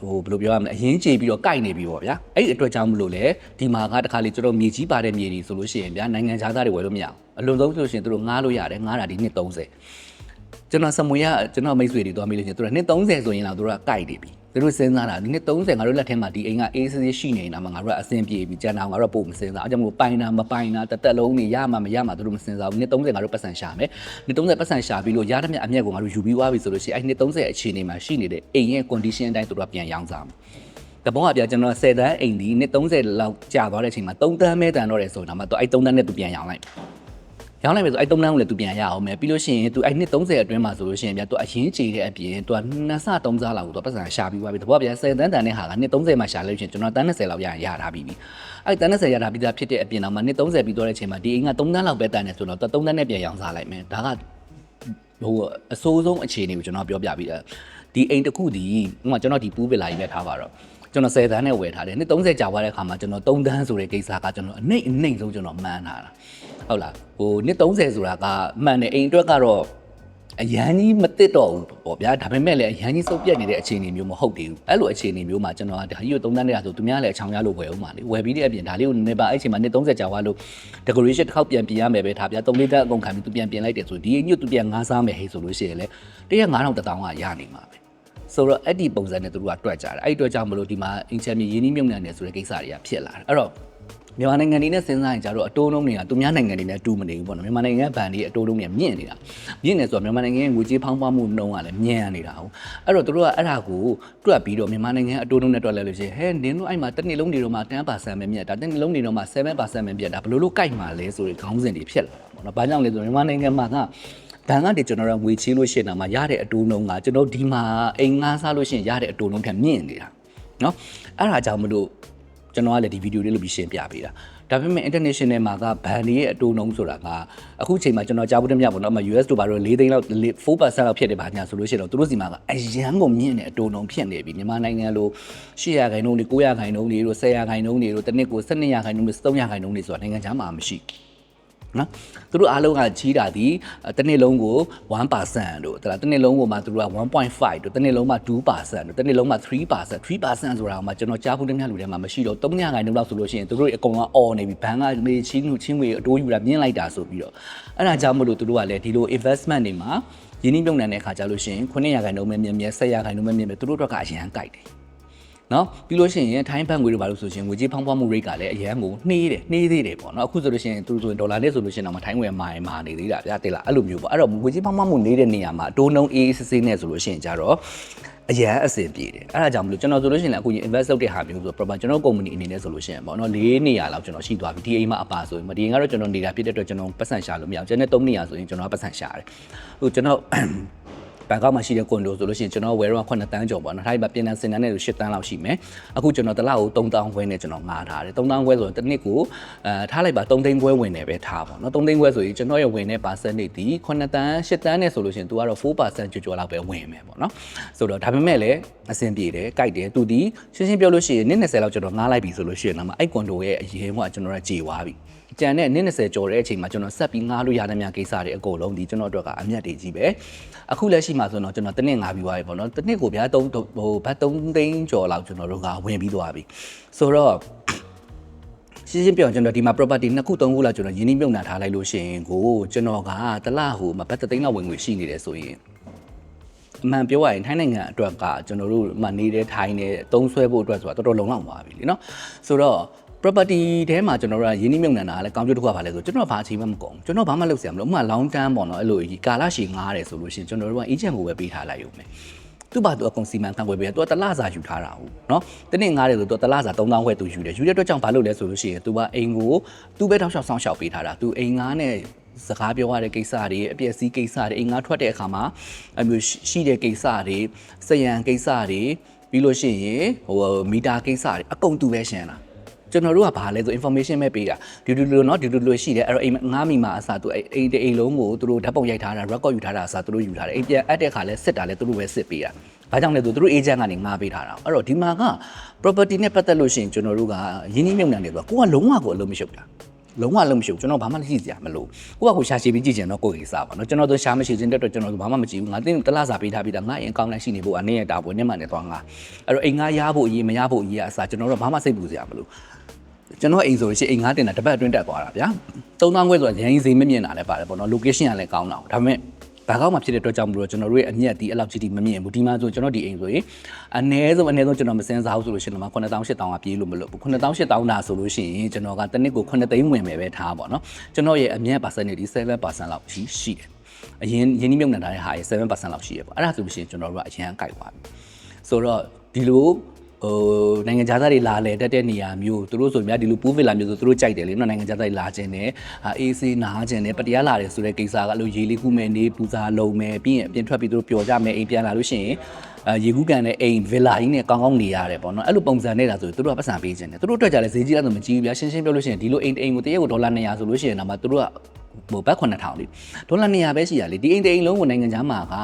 ဟိုဘယ်လိုပြောရမလဲအရင်ကြေပြီးတော့ကိုက်နေပြီပေါ့ဗျာအဲ့ဒီအတွက်ကြောင့်မလို့လေဒီမှာကတခါလေကျွန်တော်မြေကြီးပါတဲ့မြေကြီးဆိုလို့ရှိရင်ဗျာနိုင်ငံခြားသားတွေဝယ်လို့မရအောင်အလွန်ဆုံးဆိုလို့ရှိရင်သူတို့ငားလို့ရတယ်ငားတာဒီနှစ်30ကျွန်တော်စမွေရကျွန်တော်မိတ်ဆွေတွေတွားမိလို့ချင်းသူတို့နှစ်30ဆိုရင်လာသူတို့ကကြိုက်နေပြီ သူတို့စဉ်းစားတာဒီနှစ်30ငါတို့လက်ထဲမှာဒီအိမ်ကအေးဆေးရှိနေတာမှငါတို့ကအဆင်ပြေပြီကျန်တာငါတို့ကပို့မစဉ်းစားအဲကြောင့်မို့ပိုင်တာမပိုင်တာတစ်သက်လုံးနေရမှာမရမှာသူတို့မစဉ်းစားဘူးနှစ်30ငါတို့ပတ်စံရှာမယ်နှစ်30ပတ်စံရှာပြီးလို့ရတဲ့မြတ်အမြတ်ကိုငါတို့ယူပြီးသွားပြီဆိုလို့ရှိရင်အဲနှစ်30အခြေအနေမှာရှိနေတဲ့အိမ်ရဲ့ condition အတိုင်းသူတို့ကပြန်ရောင်းစားမှာတဘောကပြကျွန်တော်10တန်းအိမ်ဒီနှစ်30လောက်ကြာသွားတဲ့အချိန်မှာ3တန်းမဲတန်တော့တယ်ဆိုတော့မှသူအဲ3တန်းနဲ့သူပြန်ရောင်းလိုက် ရောင်းလိုက်ပြီဆိုအဲ့သုံးတန်းကိုလည်းသူပြန်ရအောင်မယ်ပြီးလို့ရှိရင်သူအဲ့နှစ်30အတွင်းမှာဆိုလို့ရှိရင်ဗျာသူအရင်ကြေတဲ့အပြင်သူကနှစ်ဆသုံးစားလောက်ကိုသူပတ်စံရှာပြီးသွားပြီတဘောဗျာ10တန်းတန်တဲ့ဟာကနှစ်30မှာရှာလို့ရှိရင်ကျွန်တော်တန်း20လောက်ရရင်ရထားပြီးပြီအဲ့တန်း20ရထားပြီးသားဖြစ်တဲ့အပြင်တော့မှနှစ်30ပြီးသွားတဲ့အချိန်မှာဒီအိမ်က3တန်းလောက်ပဲတန်တယ်ဆိုတော့သူ3တန်းနဲ့ပြန်ရောင်းစားလိုက်မယ်ဒါကဟိုအဆိုးဆုံးအခြေအနေကိုကျွန်တော်ပြောပြပြီးတယ်ဒီအိမ်တစ်ခုဒီဥပမာကျွန်တော်ဒီပူးဗီလာကြီးပဲထားပါတော့ကျွန်တော်10တန်းနဲ့ဝယ်ထားတယ်နှစ်30ကြာသွားတဲ့အခါမှာကျွန်တော်3တန်းဆိုတဲ့ကိစ္စကကျွန်တော်အနှိမ့်အနှိမ့်ဆုံးကျွန်တော်မှန်းထားတာ ဟုတ်လားဟိုနှစ်30ဆိုတာကမှန်တယ်အိမ်အတွက်ကတော့အရန်ကြီးမတစ်တော့ဘူးပေါ့ဗျာဒါပေမဲ့လည်းအရန်ကြီးစုပ်ပြတ်နေတဲ့အခြေအနေမျိုးမဟုတ်သေးဘူးအဲ့လိုအခြေအနေမျိုးမှာကျွန်တော်ကဒါကြီးကို3တန်းနဲ့ဆိုသူများလည်းအချောင်ရလို့ဝယ်အောင်ပါလေဝယ်ပြီးတဲ့အပြင်ဒါလေးကိုနည်းပါအဲ့အချိန်မှာနှစ်30ကြာသွားလို့ decoration တစ်ခေါက်ပြန်ပြင်ရမယ်ပဲဒါဗျာ3လေးတက်အကုန်ခံပြီးသူပြန်ပြင်လိုက်တယ်ဆိုဒီအညွတ်သူပြန်ငားစားမယ်ဟဲ့ဆိုလို့ရှိရင်လေတရက်9000တထောင်ကရနေမှာပဲဆိုတော့အဲ့ဒီပုံစံနဲ့သူတို့ကတွက်ကြတယ်အဲ့ဒီတွက်ကြောင့်မလို့ဒီမှာအင်ချမ်မြေရင်းနှီးမြုပ်နှံတယ်ဆိုတဲ့ကိစ္စတွေကဖြစ်လာတယ်အဲ့တော့ မြန်မာနိုင်ငံတွေနဲ့စဉ်းစားရင်ကြတော့အတိုးနှုန်းတွေကသူများနိုင်ငံတွေနဲ့တူမနေဘူးပေါ့နော်မြန်မာနိုင်ငံဘဏ်တွေအတိုးနှုန်းတွေမြင့်နေတာမြင့်နေဆိုတော့မြန်မာနိုင်ငံရဲ့ငွေကြေးဖောင်းပွားမှုနှုန်းကလည်းမြန်နေတာဟုတ်အဲ့တော့တို့ကအဲ့ဒါကိုတွက်ပြီးတော့မြန်မာနိုင်ငံအတိုးနှုန်းနဲ့တွက်လဲလို့ရှိရင်ဟဲနင်းတို့အဲ့မှာတစ်နှစ်လုံးနေတော့မှ10%ပဲမြက်တာတစ်နှစ်လုံးနေတော့မှ7%ပဲမြက်တာဘယ်လိုလုပ်ကြိုက်မှာလဲဆိုတဲ့ခေါင်းစဉ်တွေဖြစ်လာတာပေါ့နော်ဘာကြောင့်လဲဆိုတော့မြန်မာနိုင်ငံမှာကဘဏ်ကနေကျွန်တော်တို့ငွေချေးလို့ရှိရင်တော့မှရတဲ့အတိုးနှုန်းကကျွန်တော်ဒီမှာအိမ်ငှားစားလို့ရှိရင်ရတဲ့အတိုးနှုန်းထက်မြင့်နေတာနော်အဲ့ဒါကြောင့်မလို့ ကျွန်တော်ကလည်းဒီဗီဒီယိုလေးလုပ်ပြီးရှင်းပြပေးတာဒါပေမဲ့ international မှာကဘဏ်တွေရဲ့အတိုးနှုန်းဆိုတာကအခုချိန်မှာကျွန်တော်ကြားဖို့တည်းမြပေါ့နော်အမ US တို့ဘာလို့4သိန်းလောက်4%လောက်ဖြစ်တယ်ဘာညာဆိုလို့ရှိရင်တော့သူတို့စီမှာကအရန်ကိုမြင့်တဲ့အတိုးနှုန်းဖြစ်နေပြီမြန်မာနိုင်ငံလို800ခိုင်နှုန်းတွေ900ခိုင်နှုန်းတွေတို့1000ခိုင်နှုန်းတွေတို့တစ်နှစ်ကို1200ခိုင်နှုန်းတွေ1300ခိုင်နှုန်းတွေဆိုတာနိုင်ငံခြားမှာမရှိဘူး နော်သူတို့အားလုံးကကြီးတာဒီတစ်နှစ်လုံးကို1%တို့တလားတစ်နှစ်လုံးကိုမှသူတို့က1.5တို့တစ်နှစ်လုံးမှ2%တို့တစ်နှစ်လုံးမှ3% 3%ဆိုတာကမှကျွန်တော်ကြားဖို့တည်းများလူတွေမှာမရှိတော့300ခိုင်နှုန်းလောက်ဆိုလို့ရှိရင်သူတို့အကုန်လုံးအော်နေပြီဘဏ်ကနေချင်းလူချင်းငွေအတိုးယူတာမြင့်လိုက်တာဆိုပြီးတော့အဲ့ဒါကြောင့်မလို့သူတို့ကလည်းဒီလို investment တွေမှာယင်းနှိမ့်မြုံနှံတဲ့အခါကျလို့ရှိရင်900ခိုင်နှုန်းပဲမြင့်မြင့်1000ခိုင်နှုန်းပဲမြင့်မြင့်သူတို့တော့ကအရန်ကြိုက်တယ် နော်ပြီးလို့ရှိရင်ထိုင်းဘတ်ငွေတွေဘာလို့ဆိုရှင်ငွေကြေးဖောင်းပွားမှု rate ကလည်းအရန်ကိုနှေးတယ်နှေးသေးတယ်ပေါ့နော်အခုဆိုလို့ရှိရင်သူတို့ဆိုရင်ဒေါ်လာနဲ့ဆိုလို့ရှိရင်တော့မထိုင်းငွေမာရင်မာနေသေးတာဗျာတိလားအဲ့လိုမျိုးပေါ့အဲ့တော့ငွေကြေးဖောင်းပွားမှုနေတဲ့နေရာမှာအတိုးနှုန်းအေးအေးဆေးဆေးနဲ့ဆိုလို့ရှိရင်ကြတော့အရန်အဆင်ပြေတယ်အဲ့ဒါကြောင့်မလို့ကျွန်တော်ဆိုလို့ရှိရင်လည်းအခုရင် invest လုပ်တဲ့ဟာမျိုးဆို proper ကျွန်တော် company အနေနဲ့ဆိုလို့ရှိရင်ပေါ့နော်၄နေရာလောက်ကျွန်တော်ရှိသွားပြီဒီအိမ်မှာအပါဆိုရင်မဒီအိမ်ကတော့ကျွန်တော်နေတာဖြစ်တဲ့အတွက်ကျွန်တော်ပတ်စံရှာလို့မရအောင်ကျွန်တော်၃နေရာဆိုရင်ကျွန်တော်ကပတ်စံရှာတယ်ဟိုကျွန်တော် ဘန်ကောက်မှာရှိတဲ့ကွန်ဒိုဆိုလို့ရှိရင်ကျွန်တော်ဝယ်တော့9တန်းကျော်ပေါ့နော်။ဒါပေမဲ့ပြင်တန်းစင်တန်းနဲ့ဆို10တန်းလောက်ရှိမယ်။အခုကျွန်တော်တစ်လကို3000ခွဲနဲ့ကျွန်တော်ငားထားတယ်။3000ခွဲဆိုရင်တစ်နှစ်ကိုအဲထားလိုက်ပါ3သိန်းခွဲဝင်နေပဲထားပေါ့နော်။3သိန်းခွဲဆိုရင်ကျွန်တော်ရဲ့ဝင်တဲ့ percentage ဒီ9တန်း10တန်းနဲ့ဆိုလို့ရှိရင် तू ကတော့4%ကျော်ကျော်လောက်ပဲဝင်မယ်ပေါ့နော်။ဆိုတော့ဒါပေမဲ့လည်းအဆင်ပြေတယ်၊ကြိုက်တယ်။ तू ဒီရှင်းရှင်းပြောလို့ရှိရင်နှစ်20လောက်ကျွန်တော်ငားလိုက်ပြီဆိုလို့ရှိရင်တော့အဲ့ကွန်ဒိုရဲ့အရင်ကကျွန်တော်ကကြေသွားပြီ။ ကြံတဲ့နည်း20ကျော်တဲ့အချိန်မှာကျွန်တော်ဆက်ပြီးငားလို့ရတဲ့များကိစ္စတွေအကုန်လုံးဒီကျွန်တော်တို့ကအမျက်တွေကြီးပဲအခုလက်ရှိမှာဆိုတော့ကျွန်တော်တစ်နှစ်ငားပြီးသွားပြီပေါ့နော်တစ်နှစ်ကိုဗျာ3ဟိုဘတ်3သိန်းကျော်လောက်ကျွန်တော်တို့ကဝင်ပြီးသွားပြီဆိုတော့ ရှင်းရှင်းပြောရင်ကျွန်တော်ဒီမှာ property နှစ်ခုသုံးခုလောက်ကျွန်တော်ရင်းနှီးမြှုပ်နှံထားလိုက်လို့ရှိရင်ကိုကျွန်တော်ကတစ်လဟိုမှာဘတ်တစ်သိန်းလောက်ဝင်ငွေရှိနေတယ်ဆိုရင်အမှန်ပြောရရင်ထိုင်းနိုင်ငံအတွက်ကကျွန်တော်တို့မှနေတဲ့ထိုင်းနဲ့သုံးဆွဲဖို့အတွက်ဆိုတာတော်တော်လုံလောက်သွားပြီလीเนาะဆိုတော့ property ထဲမှာကျွန်တော်တို့ကရင်းနှီးမြှုပ်နှံတာကလည်းကောင်းကျိုးတစ်ခုကဘာလဲဆိုကျွန်တော်ဘာအချိန်မှမကုန်ဘူးကျွန်တော်ဘာမှလုပ်စရာမလိုဥပမာ long term ပေါ့နော်အဲ့လိုကာလရှည်ငားတယ်ဆိုလို့ရှိရင်ကျွန်တော်တို့က agent ကိုပဲပေးထားလိုက်ရုံပဲသူ့ဘာသူအကုန်စီမံခန့်ခွဲပေးတယ်သူကတလစာယူထားတာဟုတ်နော်တနေ့ငားတယ်ဆိုသူကတလစာ3000ခွဲသူယူတယ်ယူတဲ့အတွက်ကြောင့်ဘာလုပ်လဲဆိုလို့ရှိရင်သူကအိမ်ကိုသူ့ပဲတောက်လျှောက်ဆောင်ရှောက်ပေးထားတာသူအိမ်ငားနဲ့စကားပြောရတဲ့ကိစ္စတွေအပျက်စီးကိစ္စတွေအိမ်ငားထွက်တဲ့အခါမှာအမျိုးရှိတဲ့ကိစ္စတွေစရံကိစ္စတွေပြီးလို့ရှိရင်ဟိုမီတာကိစ္စတွေအကုန်သူပဲရှင်းတာ ကျွန်တော်တို့ကဘာလဲဆို information ပဲပေးတာဒီလိုလိုเนาะဒီလိုလိုရှိတယ်အဲ့တော့အိမ်ငားမိမှာအစားသူအိမ်အိမ်တစ်အိမ်လုံးကိုသူတို့ဓာတ်ပုံရိုက်ထားတာ record ယူထားတာအစားသူတို့ယူထားတယ်အိမ်ပြန်အပ်တဲ့ခါလဲစစ်တာလဲသူတို့ပဲစစ်ပေးတာဘာကြောင့်လဲဆိုသူတို့ agent ကနေငားပေးထားတာအဲ့တော့ဒီမှာက property နဲ့ပတ်သက်လို့ရှိရင်ကျွန်တော်တို့ကရင်းနှီးမြှုပ်နှံတယ်ဆိုတော့ကိုကလုံးဝကိုအလုံးမရှုပ်တာလုံးဝလုံးမရှုပ်ကျွန်တော်ဘာမှမရှိစရာမလိုကိုကကိုရှာရှည်ပြီးကြည့်ချင်တော့ကိုယ်ကိစ္စပါเนาะကျွန်တော်တို့ရှာမရှိခြင်းတဲ့အတွက်ကျွန်တော်တို့ဘာမှမကြည့်ဘူးငါတင်းတလားစာပေးထားပြီးတာငါရင်ကောင်းလိုက်ရှိနေဖို့အနေနဲ့တာပေါ်နဲ့မှနဲ့သွားငါအဲ့တော့အိမ်ငါရဖို့အရေးမရဖို့အရေးအစားကျွန်တော်တို့ဘာမှစိတ်ပူစရာမလို ကျွန်တော်အိမ်ဆိုရင်အိမ်ငါးတင်တာတစ်ပတ်အတွင်းတက်သွားတာဗျာ3000ခွဲဆိုတာရန်ကြီးဈေးမမြင်တာလည်းပါတယ်ပေါ့နော် location ကလည်းကောင်းတာဒါပေမဲ့ဘာကောက်မှဖြစ်တဲ့အတွက်ကြောင့်မလို့ကျွန်တော်တို့ရဲ့အမြတ်ဒီအဲ့လောက်ကြီးဒီမမြင်ဘူးဒီမှာဆိုကျွန်တော်ဒီအိမ်ဆိုရင်အနည်းဆုံးအနည်းဆုံးကျွန်တော်မစင်းစားဘူးဆိုလို့ရှိရင်တော့9000 8000ကပြေးလို့မလို့ဘူး9000 8000ဒါဆိုလို့ရှိရင်ကျွန်တော်ကတစ်နှစ်ကို9သိန်းဝင်မယ်ပဲထားပါတော့ကျွန်တော်ရဲ့အမြတ် percentage 7%လောက်ရှိရှိတယ်အရင်ရင်းနှီးမြှုပ်နှံထားတဲ့ဟာရဲ့7%လောက်ရှိရပေါ့အဲ့ဒါဆိုလို့ရှိရင်ကျွန်တော်တို့ကအရင်ကကြိုက်သွားပြီဆိုတော့ဒီလို ဟိုနိုင်ငံခြားသားတွေလာလဲတက်တဲ့နေရာမျိုးသူတို့ဆိုများဒီလိုပူးဗီလာမျိုးဆိုသူတို့ကြိုက်တယ်လေနော်နိုင်ငံခြားသားတွေလာခြင်းနဲ့အေးဆေးနားခြင်းနဲ့ပတရားလာတယ်ဆိုတဲ့ကိစ္စကလို့ရေလေးခုမယ်နေပူစာလုံးမယ်ပြီးရင်အပြင်ထွက်ပြီးသူတို့ပျော်ကြမယ်အိမ်ပြန်လာလို့ရှိရင်အဲရေကူးကန်တဲ့အိမ်ဗီလာကြီးနဲ့ကောင်းကောင်းနေရတယ်ပေါ့နော်အဲ့လိုပုံစံနေတာဆိုသူတို့ကပတ်စံပေးခြင်းတယ်သူတို့အတွက်ကြလည်းဈေးကြီးလားဆိုမကြီးဘူးဗျာရှင်းရှင်းပြောလို့ရှိရင်ဒီလိုအိမ်တစ်အိမ်ကိုတရက်ကိုဒေါ်လာ200ဆိုလို့ရှိရင်တော့မှသူတို့ကဟိုဘတ်9000လေဒေါ်လာ200ပဲရှိရလေဒီအိမ်တစ်အိမ်လုံးကိုနိုင်ငံခြားမှာက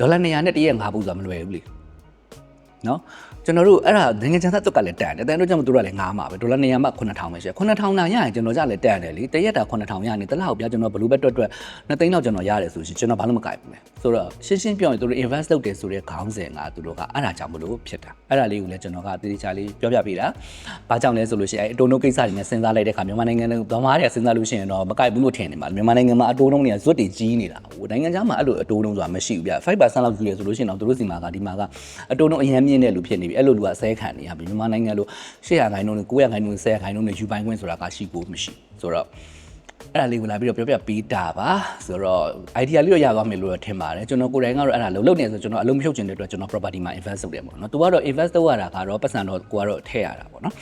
ဒေါ်လာ200နဲ့တရက်5ဘူးဆိုတာမလွယ်ဘူးလေ နော်ကျွန်တော်တို့အဲ့ဒါနိုင်ငံခြားသားတုတ်ကလည်းတန်တယ်တန်တို့ကြောင့်မတို့ကလည်းငားမှာပဲဒေါ်လာ200မှ9000ပဲရှိတယ်9000နာရရင်ကျွန်တော်ကြလည်းတန်တယ်လေတရက်တာ9000ရနေတလောက်ပြကျွန်တော်ဘလူးဘက်တွက်တွက်2သိန်းလောက်ကျွန်တော်ရတယ်ဆိုရှင်ကျွန်တော်ဘာလို့မကြိုက်ဘူးလဲဆိုတော့ရှင်းရှင်းပြောရင်တို့ invest လုပ်တယ်ဆိုတဲ့ခေါင်းစဉ်ကသူတို့ကအဲ့ဒါကြောင့်မလို့ဖြစ်တာအဲ့ဒါလေးကိုလည်းကျွန်တော်ကတတိချာလေးပြောပြပေးတာဘာကြောင့်လဲဆိုလို့ရှိရင်အဲ့အတိုးနှုတ်ကိစ္စတွေနဲ့စဉ်းစားလိုက်တဲ့အခါမြန်မာနိုင်ငံကဘာမှတွေစဉ်းစားလို့ရှိရင်တော့မကြိုက်ဘူးလို့ထင်နေမှာမြန်မာနိုင်ငံမှာအတိုးနှုတ်တွေကဇွတ်တွေကြီးနေတာဟိုနိုင်ငံခြားမှာအဲ့လိုအတိုးနှုတ်ဆိုတာမရှိဘူးဗျ5%လောက်ယူရဆိုလို့ရှိရင်တော့တို့စီမှာကဒီမှာကအတိုးနှုတ်အရင်မြင့်တဲ့လူဖြစ်နေပြီအဲ့လိုလူကဆဲခံနေရပြီမြန်မာနိုင်ငံလို800ခိုင်နှုန်းနဲ့900ခိုင်နှုန်းနဲ့1000ခိုင်နှုန်းနဲ့ယူပိုင်ခွင့်ဆိုတာကရှိကိုမရှိဆိုတော့အဲ့ဒါလေးကိုလာပြီးတော့ပြောပြပေးတာပါဆိုတော့ idea လေးတော့ရသွားမယ်လို့တော့ထင်ပါတယ်ကျွန်တော်ကိုယ်တိုင်ကတော့အဲ့ဒါလုံးလုံးနေဆိုကျွန်တော်အလုံးမဖြုတ်ချင်တဲ့အတွက်ကျွန်တော် property မှာ invest လုပ်တယ်ပေါ့နော်သူကတော့ invest လုပ်ရတာကတော့ပတ်စံတော့ကိုကတော့ထည့်ရတာပေါ့နော်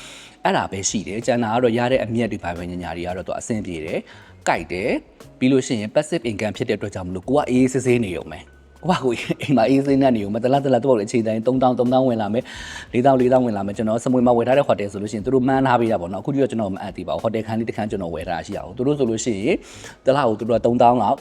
အဲ့ဒါပဲရှိတယ်ကျန်တာကတော့ရတဲ့အမြတ်တွေပါပဲညာညာတွေကတော့သူအဆင်ပြေတယ်ကြိုက်တယ်ပြီးလို့ရှိရင် passive income ဖြစ်တဲ့အတွက်ကြောင့်မလို့ကိုကအေးအေးဆေးဆေးနေရုံပဲ ဟိုဘာကိုအိမ်မှာအေးစိမ့်နေနေဦးမတလားတလားတော့လေအချိန်တိုင်း3000 3000ဝင်လာမယ်4000 4000ဝင်လာမယ်ကျွန်တော်စမွေမှာဝယ်ထားတဲ့ဟိုတယ်ဆိုလို့ရှိရင်သူတို့မှန်းထားပေးတာပေါ့နော်အခုတိတော့ကျွန်တော်မအပ်သေးပါဘူးဟိုတယ်ခန်းလေးတစ်ခန်းကျွန်တော်ဝယ်ထားရှိအောင်သူတို့ဆိုလို့ရှိရင်တလားကိုသူတို့က3000လောက်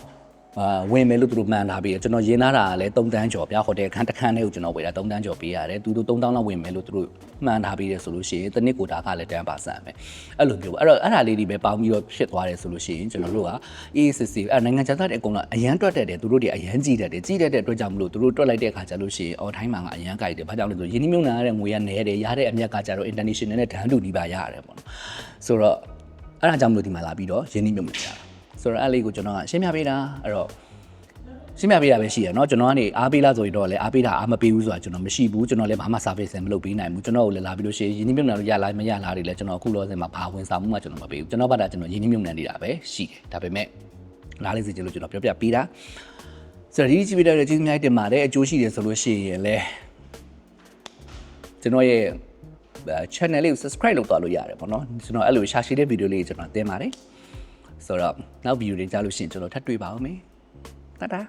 အာဝင်မယ်လို့သူတို့မှန်းထားပေးတယ်ကျွန်တော်ရင်းထားတာကလည်း3တန်းကျော်ဗျာဟိုတယ်ခန်းတစ်ခန်းလေးကိုကျွန်တော်ဝယ်တာ3တန်းကျော်ပေးရတယ်သူတို့3000လောက်ဝင်မယ်လို့သူတို့မှန်းထားပေးတယ်ဆိုလို့ရှိရင်တစ်နှစ်ကိုဒါကလည်း10%ပါဆန်ပဲအဲ့လိုမျိုးပေါ့အဲ့တော့အဲ့ဒါလေးတွေပဲပေါင်းပြီးတော့ဖြစ်သွားတယ်ဆိုလို့ရှိရင်ကျွန်တော်တို့က ACC အဲ့နိုင်ငံခြားသားတွေအကုန်လုံးအရန်တွက်တတ်တယ်သူတို့တွေအရန်ကြည့်တတ်တယ်ကြည့်တတ်တဲ့အတွက်ကြောင့်မလို့သူတို့တွက်လိုက်တဲ့အခါကျလို့ရှိရင်အော်ထိုင်းမှာကအရန်ကြိုက်တယ်ဘာကြောင့်လဲဆိုရင်းနှီးမြှုပ်နှံရတဲ့ငွေကနည်းတယ်ရတဲ့အမြတ်ကကျတော့ international နဲ့ဒန်းတူဒီပါရတယ်ပေါ့နော်ဆိုတော့အဲ့ဒါကြောင့်မလို့ဒီမှာလာပြီးတော့ရင်းနှီးမြှုပ်နှံကြတာ ဆိုတော့အဲ့လေးကိုကျွန်တော်ကရှင်းပြပေးတာအဲ့တော့ ရှင်းပြပေးတာပဲရှိရเนาะကျွန်တော်ကနေအားပေးလားဆိုရင်တော့လည်းအားပေးတာအားမပေးဘူးဆိုတာကျွန်တော်မရှိဘူးကျွန်တော်လည်းဘာမှ service မလုပ်ပေးနိုင်ဘူးကျွန်တော်ကိုလည်းလာပြီးလို့ရှိရင်ယင်းနှိမ့်မြုံနယ်လို့ရလားမရလားတွေလည်းကျွန်တော်အခုလောဆယ်မှာဘာဝင်စားမှုမှကျွန်တော်မပေးဘူးကျွန်တော်ဘာသာကျွန်တော်ယင်းနှိမ့်မြုံနယ်နေတာပဲရှိတယ်ဒါပေမဲ့နားလေးစီချင်လို့ကျွန်တော်ပြောပြပေးတာဆိုတော့ဒီကြည့်ပြတဲ့ကျေးဇူးအများကြီးတင်ပါတယ်အကျိုးရှိတယ်ဆိုလို့ရှိရင်လည်းကျွန်တော်ရဲ့ channel လေးကို subscribe လုပ်သွားလို့ရတယ်ပေါ့နော်ကျွန်တော်အဲ့လိုရှာရှည်တဲ့ဗီဒီယိုလေးကျွန်တော်တင်ပါတယ် ဆိုတော့နောက်ဗီဒီယိုတွေကြားလို့ရှိရင်ကျွန်တော်ထပ်တွေ့ပါဦးမယ်တတာ